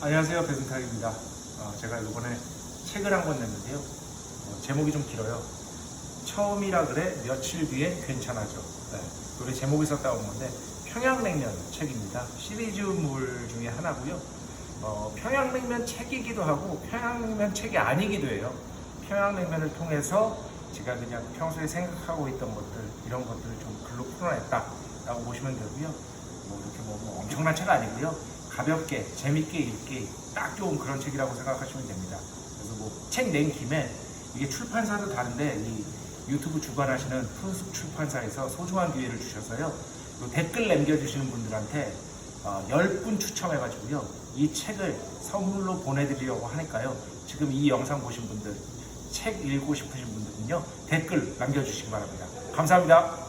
안녕하세요 배순탁입니다. 어, 제가 이번에 책을 한 권 냈는데요. 어, 제목이 좀 길어요. 처음이라 그래 며칠 뒤에 괜찮아져. 네, 우리 제목이 썼다 온 건데 평양냉면 책입니다. 시리즈물 중에 하나고요. 어, 평양냉면 책이기도 하고 평양냉면 책이 아니기도 해요. 평양냉면을 통해서 제가 그냥 평소에 생각하고 있던 것들 이런 것들을 좀 글로 풀어냈다 라고 보시면 되고요. 뭐 이렇게 뭐, 뭐 엄청난 책 아니고요. 가볍게 재밌게 읽기 딱 좋은 그런 책이라고 생각하시면 됩니다. 그래서 뭐 책 낸 김에 이게 출판사도 다른데 이 유튜브 주관하시는 푸른숲 출판사에서 소중한 기회를 주셔서요. 요 댓글 남겨주시는 분들한테 어, 10분 추첨해가지고요. 이 책을 선물로 보내드리려고 하니까요. 지금 이 영상 보신 분들, 책 읽고 싶으신 분들은요. 댓글 남겨주시기 바랍니다. 감사합니다.